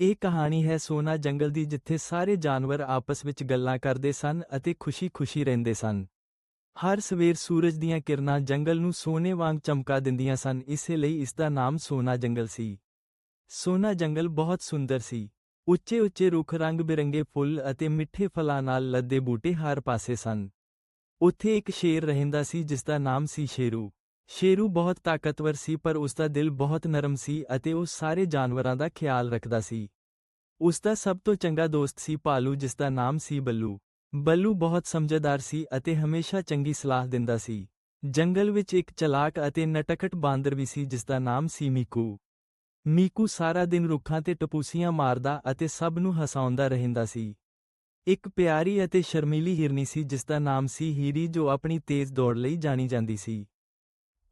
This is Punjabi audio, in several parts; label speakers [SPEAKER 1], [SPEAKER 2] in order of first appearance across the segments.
[SPEAKER 1] ਇਹ ਕਹਾਣੀ ਹੈ ਸੋਨਾ ਜੰਗਲ ਦੀ ਜਿੱਥੇ ਸਾਰੇ ਜਾਨਵਰ ਆਪਸ ਵਿੱਚ ਗੱਲਾਂ ਕਰਦੇ ਸਨ ਅਤੇ ਖੁਸ਼ੀ-ਖੁਸ਼ੀ ਰਹਿੰਦੇ ਸਨ। ਹਰ ਸਵੇਰ ਸੂਰਜ ਦੀਆਂ ਕਿਰਨਾਂ ਜੰਗਲ ਨੂੰ ਸੋਨੇ ਵਾਂਗ ਚਮਕਾ ਦਿੰਦੀਆਂ ਸਨ, ਇਸੇ ਲਈ ਇਸ ਦਾ ਨਾਮ ਸੋਨਾ ਜੰਗਲ ਸੀ। ਸੋਨਾ ਜੰਗਲ ਬਹੁਤ ਸੁੰਦਰ ਸੀ। ਉੱਚੇ-ਉੱਚੇ ਰੁੱਖ ਰੰਗ-ਬਿਰੰਗੇ ਫੁੱਲ ਅਤੇ ਮਿੱਠੇ ਫਲਾਂ ਨਾਲ ਲੱਦੇ ਬੂਟੇ ਹਰ ਪਾਸੇ ਸਨ। ਉੱਥੇ ਇੱਕ ਸ਼ੇਰ ਰਹਿੰਦਾ ਸੀ ਜਿਸ ਦਾ ਨਾਮ ਸੀ ਸ਼ੇਰੂ। ਸ਼ੇਰੂ ਬਹੁਤ ਤਾਕਤਵਰ ਸੀ, ਪਰ ਉਸ ਦਾ ਦਿਲ ਬਹੁਤ ਨਰਮ ਸੀ ਅਤੇ ਉਹ ਸਾਰੇ ਜਾਨਵਰਾਂ ਦਾ ਖਿਆਲ ਰੱਖਦਾ ਸੀ। ਉਸ ਦਾ ਸਭ ਤੋਂ ਚੰਗਾ ਦੋਸਤ ਸੀ ਭਾਲੂ ਜਿਸ ਦਾ ਨਾਮ ਸੀ ਬੱਲੂ। ਬੱਲੂ ਬਹੁਤ ਸਮਝਦਾਰ ਸੀ ਅਤੇ ਹਮੇਸ਼ਾ ਚੰਗੀ ਸਲਾਹ ਦਿੰਦਾ ਸੀ। ਜੰਗਲ ਵਿੱਚ ਇੱਕ ਚਲਾਕ ਅਤੇ ਨਟਖਟ ਬਾਂਦਰ ਵੀ ਸੀ, ਜਿਸ ਦਾ ਨਾਮ ਸੀ ਮੀਕੂ। ਮੀਕੂ ਸਾਰਾ ਦਿਨ ਰੁੱਖਾਂ ਤੇ ਟਪੂਸੀਆਂ ਮਾਰਦਾ ਅਤੇ ਸਭ ਨੂੰ ਹਸਾਉਂਦਾ ਰਹਿੰਦਾ ਸੀ। ਇੱਕ ਪਿਆਰੀ ਅਤੇ ਸ਼ਰਮੀਲੀ ਹਿਰਨੀ ਸੀ, ਜਿਸ ਦਾ ਨਾਮ ਸੀ ਹੀਰੀ, ਜੋ ਆਪਣੀ ਤੇਜ਼ ਦੌੜ ਲਈ ਜਾਣੀ ਜਾਂਦੀ ਸੀ।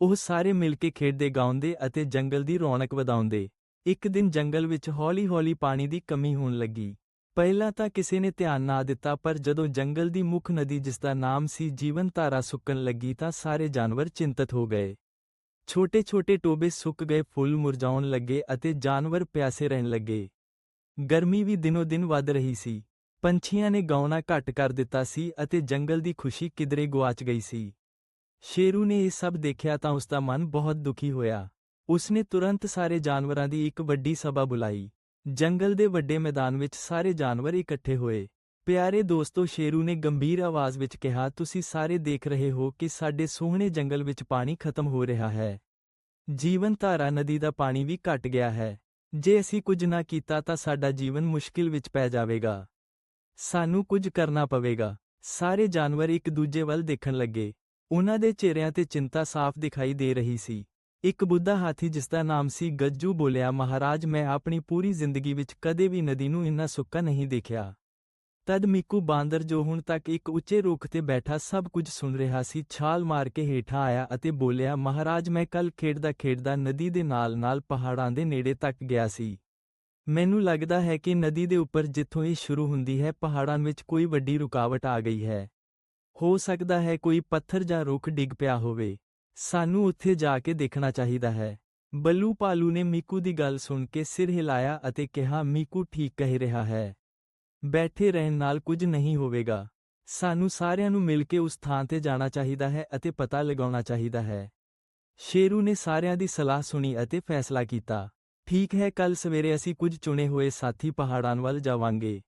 [SPEAKER 1] ਉਹ ਸਾਰੇ ਮਿਲ ਕੇ ਖੇਡਦੇ ਗਾਉਂਦੇ ਅਤੇ ਜੰਗਲ ਦੀ ਰੌਣਕ ਵਧਾਉਂਦੇ। ਇੱਕ ਦਿਨ ਜੰਗਲ ਵਿੱਚ ਹੌਲੀ-ਹੌਲੀ ਪਾਣੀ ਦੀ ਕਮੀ ਹੋਣ ਲੱਗੀ। ਪਹਿਲਾਂ ਤਾਂ ਕਿਸੇ ਨੇ ਧਿਆਨ ਨਾ ਦਿੱਤਾ, ਪਰ ਜਦੋਂ ਜੰਗਲ ਦੀ ਮੁੱਖ ਨਦੀ, ਜਿਸ ਦਾ ਨਾਮ ਸੀ ਜੀਵਨ ਧਾਰਾ, ਸੁੱਕਣ ਲੱਗੀ ਤਾਂ ਸਾਰੇ ਜਾਨਵਰ ਚਿੰਤਤ ਹੋ ਗਏ। ਛੋਟੇ-ਛੋਟੇ ਟੋਬੇ ਸੁੱਕ ਗਏ, ਫੁੱਲ ਮੁਰਝਾਉਣ ਲੱਗੇ ਅਤੇ ਜਾਨਵਰ ਪਿਆਸੇ ਰਹਿਣ ਲੱਗੇ। ਗਰਮੀ ਵੀ ਦਿਨੋ-ਦਿਨ ਵੱਧ ਰਹੀ ਸੀ। ਪੰਛੀਆਂ ਨੇ ਗਾਉਣਾ ਘੱਟ ਕਰ ਦਿੱਤਾ ਸੀ ਅਤੇ ਜੰਗਲ ਦੀ ਖੁਸ਼ੀ ਕਿਧਰੇ ਗੁਆਚ ਗਈ ਸੀ। ਸ਼ੇਰੂ ਨੇ ਇਹ ਸਭ ਦੇਖਿਆ ਤਾਂ ਉਸ ਦਾ ਮਨ ਬਹੁਤ ਦੁਖੀ ਹੋਇਆ। ਉਸਨੇ ਤੁਰੰਤ ਸਾਰੇ ਜਾਨਵਰਾਂ ਦੀ ਇੱਕ ਵੱਡੀ ਸਭਾ ਬੁਲਾਈ। ਜੰਗਲ ਦੇ ਵੱਡੇ ਮੈਦਾਨ ਵਿੱਚ ਸਾਰੇ ਜਾਨਵਰ ਇਕੱਠੇ ਹੋਏ। ਪਿਆਰੇ ਦੋਸਤੋ, ਸ਼ੇਰੂ ਨੇ ਗੰਭੀਰ ਆਵਾਜ਼ ਵਿੱਚ ਕਿਹਾ, ਤੁਸੀਂ ਸਾਰੇ ਦੇਖ ਰਹੇ ਹੋ ਕਿ ਸਾਡੇ ਸੋਹਣੇ ਜੰਗਲ ਵਿੱਚ ਪਾਣੀ ਖਤਮ ਹੋ ਰਿਹਾ ਹੈ। ਜੀਵਨ ਧਾਰਾ ਨਦੀ ਦਾ ਪਾਣੀ ਵੀ ਘਟ ਗਿਆ ਹੈ। ਜੇ ਅਸੀਂ ਕੁਝ ਨਾ ਕੀਤਾ ਤਾਂ ਸਾਡਾ ਜੀਵਨ ਮੁਸ਼ਕਿਲ ਵਿੱਚ ਪੈ ਜਾਵੇਗਾ। ਸਾਨੂੰ ਕੁਝ ਕਰਨਾ ਪਵੇਗਾ। ਸਾਰੇ ਜਾਨਵਰ ਇੱਕ ਦੂਜੇ ਵੱਲ ਦੇਖਣ ਲੱਗੇ। ਉਹਨਾਂ ਦੇ ਚਿਹਰਿਆਂ ਤੇ ਚਿੰਤਾ ਸਾਫ਼ ਦਿਖਾਈ ਦੇ ਰਹੀ ਸੀ। ਇੱਕ ਬੁੱਢਾ ਹਾਥੀ ਜਿਸ ਦਾ ਨਾਮ ਸੀ ਗੱਜੂ ਬੋਲਿਆ, ਮਹਾਰਾਜ, ਮੈਂ ਆਪਣੀ ਪੂਰੀ ਜ਼ਿੰਦਗੀ ਵਿੱਚ ਕਦੇ ਵੀ ਨਦੀ ਨੂੰ ਇੰਨਾ ਸੁੱਕਾ ਨਹੀਂ ਦੇਖਿਆ। ਤਦ ਮੀਕੂ ਬਾਂਦਰ ਜੋ ਹੁਣ ਤੱਕ ਇੱਕ ਉੱਚੇ ਰੁੱਖ ਤੇ ਬੈਠਾ ਸਭ ਕੁਝ ਸੁਣ ਰਿਹਾ ਸੀ, ਛਾਲ ਮਾਰ ਕੇ ਹੇਠਾਂ ਆਇਆ ਅਤੇ ਬੋਲਿਆ, ਮਹਾਰਾਜ, ਮੈਂ ਕੱਲ ਖੇਡਦਾ ਖੇਡਦਾ ਨਦੀ ਦੇ ਨਾਲ-ਨਾਲ ਪਹਾੜਾਂ ਦੇ ਨੇੜੇ ਤੱਕ ਗਿਆ ਸੀ। ਮੈਨੂੰ ਲੱਗਦਾ ਹੈ ਕਿ ਨਦੀ ਦੇ ਉੱਪਰ ਜਿੱਥੋਂ ਇਹ ਸ਼ੁਰੂ ਹੁੰਦੀ ਹੈ, ਪਹਾੜਾਂ ਵਿੱਚ ਕੋਈ ਵੱਡੀ ਰੁਕਾਵਟ ਆ ਗਈ ਹੈ। ਹੋ ਸਕਦਾ ਹੈ ਕੋਈ ਪੱਥਰ ਜਾਂ ਰੁੱਖ ਡਿੱਗ ਪਿਆ ਹੋਵੇ। ਸਾਨੂੰ ਉੱਥੇ ਜਾ ਕੇ ਦੇਖਣਾ ਚਾਹੀਦਾ ਹੈ। ਬੱਲੂ ਪਾਲੂ ਨੇ ਮੀਕੂ ਦੀ ਗੱਲ ਸੁਣ ਕੇ ਸਿਰ ਹਿਲਾਇਆ ਅਤੇ ਕਿਹਾ, ਮੀਕੂ ਠੀਕ ਕਹਿ ਰਿਹਾ ਹੈ। ਬੈਠੇ ਰਹਿਣ ਨਾਲ ਕੁਝ ਨਹੀਂ ਹੋਵੇਗਾ। ਸਾਨੂੰ ਸਾਰਿਆਂ ਨੂੰ ਮਿਲ ਕੇ ਉਸ ਥਾਂ ਤੇ ਜਾਣਾ ਚਾਹੀਦਾ ਹੈ ਅਤੇ ਪਤਾ ਲਗਾਉਣਾ ਚਾਹੀਦਾ ਹੈ ਸ਼ੇਰੂ ਨੇ ਸਾਰਿਆਂ ਦੀ ਸਲਾਹ ਸੁਣੀ ਅਤੇ ਫੈਸਲਾ ਕੀਤਾ। ਠੀਕ ਹੈ ਕੱਲ ਸਵੇਰੇ ਅਸੀਂ ਕੁਝ ਚੁਣੇ ਹੋਏ ਸਾਥੀ ਪਹਾੜਾਂ ਵੱਲ ਜਾਵਾਂਗੇ।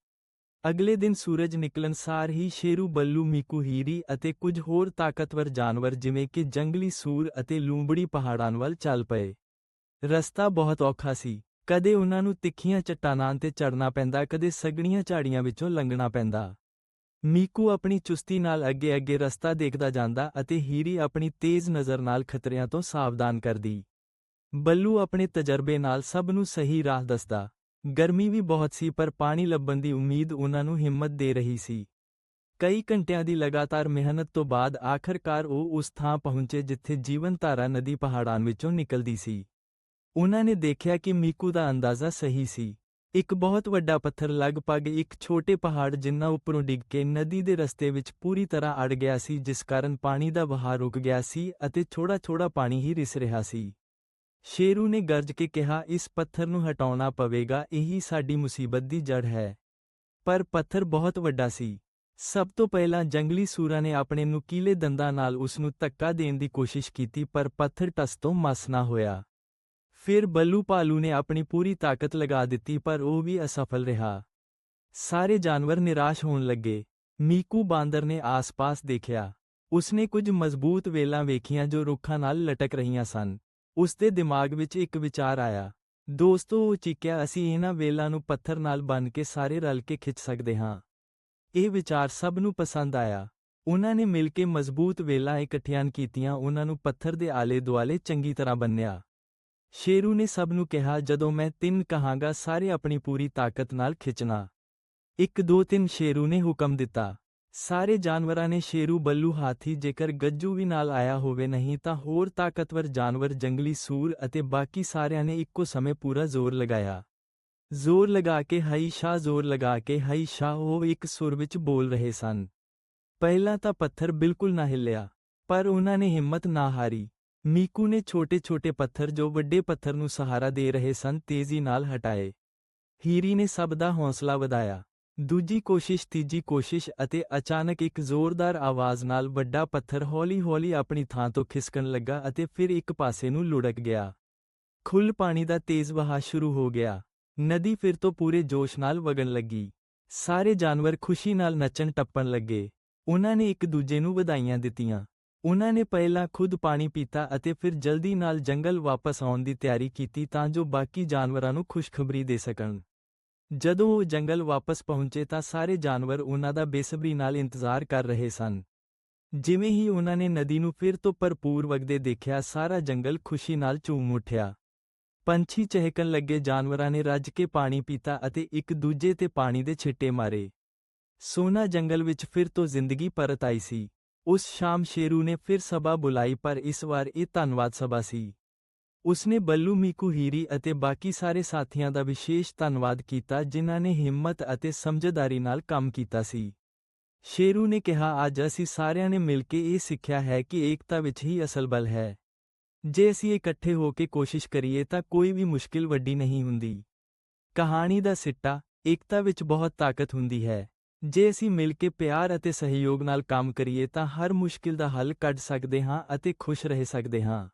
[SPEAKER 1] ਅਗਲੇ ਦਿਨ ਸੂਰਜ ਨਿਕਲਣ ਸਾਰ ਹੀ ਸ਼ੇਰੂ ਬੱਲੂ ਮੀਕੂ ਹੀਰੀ ਅਤੇ ਕੁਝ ਹੋਰ ਤਾਕਤਵਰ ਜਾਨਵਰ ਜਿਵੇਂ ਕਿ ਜੰਗਲੀ ਸੂਰ ਅਤੇ ਲੂੰਬੜੀ ਪਹਾੜਾਂ ਵੱਲ ਚੱਲ ਪਏ। ਰਸਤਾ ਬਹੁਤ ਔਖਾ ਸੀ। ਕਦੇ ਉਹਨਾਂ ਨੂੰ ਤਿੱਖੀਆਂ ਚੱਟਾਨਾਂ ਤੇ ਚੜਨਾ ਪੈਂਦਾ, ਕਦੇ ਸਗੜੀਆਂ ਝਾੜੀਆਂ ਵਿੱਚੋਂ ਲੰਘਣਾ ਪੈਂਦਾ। ਮੀਕੂ ਆਪਣੀ ਚੁਸਤੀ ਨਾਲ ਅੱਗੇ-ਅੱਗੇ ਰਸਤਾ ਦੇਖਦਾ ਜਾਂਦਾ ਅਤੇ ਹੀਰੀ ਆਪਣੀ ਤੇਜ਼ ਨਜ਼ਰ ਨਾਲ ਖਤਰਿਆਂ ਤੋਂ ਸਾਵਧਾਨ ਕਰਦੀ। ਬੱਲੂ ਆਪਣੇ ਤਜਰਬੇ ਨਾਲ ਸਭ ਨੂੰ ਸਹੀ ਰਾਹ ਦੱਸਦਾ। ਗਰਮੀ ਵੀ ਬਹੁਤ ਸੀ, ਪਰ ਪਾਣੀ ਲੱਭਣ ਦੀ ਉਮੀਦ ਉਹਨਾਂ ਨੂੰ ਹਿੰਮਤ ਦੇ ਰਹੀ ਸੀ। ਕਈ ਘੰਟਿਆਂ ਦੀ ਲਗਾਤਾਰ ਮਿਹਨਤ ਤੋਂ ਬਾਅਦ ਆਖਰਕਾਰ ਉਹ ਉਸ ਥਾਂ ਪਹੁੰਚੇ ਜਿੱਥੇ ਜੀਵਨਧਾਰਾ ਨਦੀ ਪਹਾੜਾਂ ਵਿੱਚੋਂ ਨਿਕਲਦੀ ਸੀ। ਉਹਨਾਂ ਨੇ ਦੇਖਿਆ ਕਿ ਮੀਕੂ ਦਾ ਅੰਦਾਜ਼ਾ ਸਹੀ ਸੀ। ਇੱਕ ਬਹੁਤ ਵੱਡਾ ਪੱਥਰ ਲਗਭਗ ਇੱਕ ਛੋਟੇ ਪਹਾੜ ਜਿੰਨਾ ਉੱਪਰੋਂ ਡਿੱਗ ਕੇ ਨਦੀ ਦੇ ਰਸਤੇ ਵਿੱਚ ਪੂਰੀ ਤਰ੍ਹਾਂ ਅੜ ਗਿਆ ਸੀ, ਜਿਸ ਕਾਰਨ ਪਾਣੀ ਦਾ ਵਹਾਅ ਰੁਕ ਗਿਆ ਸੀ ਅਤੇ ਥੋੜਾ-ਥੋੜਾ ਪਾਣੀ ਹੀ ਰਿਸ ਰਿਹਾ ਸੀ। ਸ਼ੇਰੂ ਨੇ ਗਰਜ ਕੇ ਕਿਹਾ, ਇਸ ਪੱਥਰ ਨੂੰ ਹਟਾਉਣਾ ਪਵੇਗਾ, ਇਹੀ ਸਾਡੀ ਮੁਸੀਬਤ ਦੀ ਜੜ ਹੈ। ਪਰ ਪੱਥਰ ਬਹੁਤ ਵੱਡਾ ਸੀ। ਸਭ ਤੋਂ ਪਹਿਲਾਂ ਜੰਗਲੀ ਸੂਰਾਂ ਨੇ ਆਪਣੇ ਨੁਕੀਲੇ ਦੰਦਾਂ ਨਾਲ ਉਸ ਨੂੰ ਧੱਕਾ ਦੇਣ ਦੀ ਕੋਸ਼ਿਸ਼ ਕੀਤੀ, ਪਰ ਪੱਥਰ ਟਸ ਤੋਂ ਮਸ ਨਾ ਹੋਇਆ। ਫਿਰ ਬੱਲੂ ਪਾਲੂ ਨੇ ਆਪਣੀ ਪੂਰੀ ਤਾਕਤ ਲਗਾ ਦਿੱਤੀ, ਪਰ ਉਹ ਵੀ ਅਸਫਲ ਰਿਹਾ। ਸਾਰੇ ਜਾਨਵਰ ਨਿਰਾਸ਼ ਹੋਣ ਲੱਗੇ। ਮੀਕੂ ਬਾਂਦਰ ਨੇ ਆਸ-ਪਾਸ ਦੇਖਿਆ। ਉਸਨੇ ਕੁਝ ਮਜ਼ਬੂਤ ਵੇਲਾਂ ਵੇਖੀਆਂ ਜੋ ਰੁੱਖਾਂ ਨਾਲ ਲਟਕ ਰਹੀਆਂ ਸਨ। ਉਸ ਦੇ ਦਿਮਾਗ ਵਿੱਚ ਇੱਕ ਵਿਚਾਰ ਆਇਆ, ਦੋਸਤੋ, ਉਹ ਚੀਕਿਆ, ਅਸੀਂ ਇਹਨਾਂ ਵੇਲਾਂ ਨੂੰ ਪੱਥਰ ਨਾਲ ਬੰਨ ਕੇ ਸਾਰੇ ਰਲ ਕੇ ਖਿੱਚ ਸਕਦੇ ਹਾਂ। ਇਹ ਵਿਚਾਰ ਸਭ ਨੂੰ ਪਸੰਦ ਆਇਆ। ਉਹਨਾਂ ਨੇ ਮਿਲ ਕੇ ਮਜ਼ਬੂਤ ਵੇਲਾਂ ਇਕੱਠੀਆਂ ਕੀਤੀਆਂ, ਉਹਨਾਂ ਨੂੰ ਪੱਥਰ ਦੇ ਆਲੇ-ਦੁਆਲੇ ਚੰਗੀ ਤਰ੍ਹਾਂ ਬੰਨਿਆ ਸ਼ੇਰੂ ਨੇ ਸਭ ਨੂੰ ਕਿਹਾ, ਜਦੋਂ ਮੈਂ ਤਿੰਨ ਕਹਾਂਗਾ, ਸਾਰੇ ਆਪਣੀ ਪੂਰੀ ਤਾਕਤ ਨਾਲ ਖਿੱਚਣਾ। ਇੱਕ ਦੋ ਤਿੰਨ ਸ਼ੇਰੂ ਨੇ ਹੁਕਮ ਦਿੱਤਾ। ਸਾਰੇ ਜਾਨਵਰਾਂ ਨੇ ਸ਼ੇਰੂ ਬੱਲੂ ਹਾਥੀ ਜੇਕਰ ਗੱਜੂ ਵੀ ਨਾਲ ਆਇਆ ਹੋਵੇ ਨਹੀਂ ਤਾਂ ਹੋਰ ਤਾਕਤਵਰ ਜਾਨਵਰ ਜੰਗਲੀ ਸੂਰ ਅਤੇ ਬਾਕੀ ਸਾਰਿਆਂ ਨੇ ਇੱਕੋ ਸਮੇਂ ਪੂਰਾ ਜ਼ੋਰ ਲਗਾਇਆ। ਜ਼ੋਰ ਲਗਾ ਕੇ ਹਈ ਸ਼ਾ, ਜ਼ੋਰ ਲਗਾ ਕੇ ਹਈ ਸ਼ਾ, ਉਹ ਇੱਕ ਸੁਰ ਵਿੱਚ ਬੋਲ ਰਹੇ ਸਨ। ਪਹਿਲਾਂ ਤਾਂ ਪੱਥਰ ਬਿਲਕੁਲ ਨਾ ਹਿੱਲਿਆ, ਪਰ ਉਹਨਾਂ ਨੇ ਹਿੰਮਤ ਨਾ ਹਾਰੀ। ਮੀਕੂ ਨੇ ਛੋਟੇ-ਛੋਟੇ ਪੱਥਰ ਜੋ ਵੱਡੇ ਪੱਥਰ ਨੂੰ ਸਹਾਰਾ ਦੇ ਰਹੇ ਸਨ ਤੇਜ਼ੀ ਨਾਲ ਹਟਾਏ। ਹੀਰੀ ਨੇ ਸਭ ਦਾ ਹੌਸਲਾ ਵਧਾਇਆ। ਦੂਜੀ ਕੋਸ਼ਿਸ਼ ਤੀਜੀ ਕੋਸ਼ਿਸ਼ ਅਤੇ ਅਚਾਨਕ ਇੱਕ ਜ਼ੋਰਦਾਰ ਆਵਾਜ਼ ਨਾਲ ਵੱਡਾ ਪੱਥਰ ਹੌਲੀ-ਹੌਲੀ ਆਪਣੀ ਥਾਂ ਤੋਂ ਖਿਸਕਣ ਲੱਗਾ ਅਤੇ ਫਿਰ ਇੱਕ ਪਾਸੇ ਨੂੰ ਲੁੜਕ ਗਿਆ। ਖੁੱਲ ਪਾਣੀ ਦਾ ਤੇਜ਼ ਵਹਾਅ ਸ਼ੁਰੂ ਹੋ ਗਿਆ। ਨਦੀ ਫਿਰ ਤੋਂ ਪੂਰੇ ਜੋਸ਼ ਨਾਲ ਵਗਣ ਲੱਗੀ। ਸਾਰੇ ਜਾਨਵਰ ਖੁਸ਼ੀ ਨਾਲ ਨੱਚਣ ਟੱਪਣ ਲੱਗੇ। ਉਹਨਾਂ ਨੇ ਇੱਕ ਦੂਜੇ ਨੂੰ ਵਧਾਈਆਂ ਦਿੱਤੀਆਂ। ਉਹਨਾਂ ਨੇ ਪਹਿਲਾਂ ਖੁਦ ਪਾਣੀ ਪੀਤਾ ਅਤੇ ਫਿਰ ਜਲਦੀ ਨਾਲ ਜੰਗਲ ਵਾਪਸ ਆਉਣ ਦੀ ਤਿਆਰੀ ਕੀਤੀ ਤਾਂ ਜੋ ਬਾਕੀ ਜਾਨਵਰਾਂ ਨੂੰ ਖੁਸ਼ਖਬਰੀ ਦੇ ਸਕਣ। ਜਦੋਂ ਉਹ ਜੰਗਲ ਵਾਪਸ ਪਹੁੰਚੇ ਤਾਂ ਸਾਰੇ ਜਾਨਵਰ ਉਹਨਾਂ ਦਾ ਬੇਸਬਰੀ ਨਾਲ ਇੰਤਜ਼ਾਰ ਕਰ ਰਹੇ ਸਨ। ਜਿਵੇਂ ਹੀ ਉਹਨਾਂ ਨੇ ਨਦੀ ਨੂੰ ਫਿਰ ਤੋਂ ਭਰਪੂਰ ਵਗਦੇ ਦੇਖਿਆ, ਸਾਰਾ ਜੰਗਲ ਖੁਸ਼ੀ ਨਾਲ ਝੂਮ ਉੱਠਿਆ। ਪੰਛੀ ਚਹਿਕਣ ਲੱਗੇ, ਜਾਨਵਰਾਂ ਨੇ ਰੱਜ ਕੇ ਪਾਣੀ ਪੀਤਾ ਅਤੇ ਇੱਕ ਦੂਜੇ ਤੇ ਪਾਣੀ ਦੇ ਛਿੱਟੇ ਮਾਰੇ। ਸੋਨਾ ਜੰਗਲ ਵਿੱਚ ਫਿਰ ਤੋਂ ਜ਼ਿੰਦਗੀ ਪਰਤ ਆਈ ਸੀ। ਉਸ ਸ਼ਾਮ ਸ਼ੇਰੂ ਨੇ ਫਿਰ ਸਭਾ ਬੁਲਾਈ, ਪਰ ਇਸ ਵਾਰ ਇਹ ਧੰਨਵਾਦ ਸਭਾ ਸੀ। ਉਸਨੇ ਬੱਲੂ, ਮੀਕੂ, ਹੀਰੀ ਅਤੇ ਬਾਕੀ ਸਾਰੇ ਸਾਥੀਆਂ ਦਾ ਵਿਸ਼ੇਸ਼ ਧੰਨਵਾਦ ਕੀਤਾ ਜਿਨ੍ਹਾਂ ਨੇ ਹਿੰਮਤ ਅਤੇ ਸਮਝਦਾਰੀ ਨਾਲ ਕੰਮ ਕੀਤਾ ਸੀ। ਸ਼ੇਰੂ ਨੇ ਕਿਹਾ, ਅੱਜ ਅਸੀਂ ਸਾਰਿਆਂ ਨੇ ਮਿਲ ਕੇ ਇਹ ਸਿੱਖਿਆ ਹੈ ਕਿ ਏਕਤਾ ਵਿੱਚ ਹੀ ਅਸਲ ਬਲ ਹੈ। ਜੇ ਅਸੀਂ ਇਕੱਠੇ ਹੋ ਕੇ ਕੋਸ਼ਿਸ਼ ਕਰੀਏ ਤਾਂ ਕੋਈ ਵੀ ਮੁਸ਼ਕਿਲ ਵੱਡੀ ਨਹੀਂ ਹੁੰਦੀ। ਕਹਾਣੀ ਦਾ ਸਿੱਟਾ, ਏਕਤਾ ਵਿੱਚ ਬਹੁਤ ਤਾਕਤ ਹੁੰਦੀ ਹੈ। ਜੇ ਅਸੀਂ ਮਿਲ ਕੇ ਪਿਆਰ ਅਤੇ ਸਹਿਯੋਗ ਨਾਲ ਕੰਮ ਕਰੀਏ ਤਾਂ ਹਰ ਮੁਸ਼ਕਿਲ ਦਾ ਹੱਲ ਕੱਢ ਸਕਦੇ ਹਾਂ ਅਤੇ ਖੁਸ਼ ਰਹਿ ਸਕਦੇ ਹਾਂ।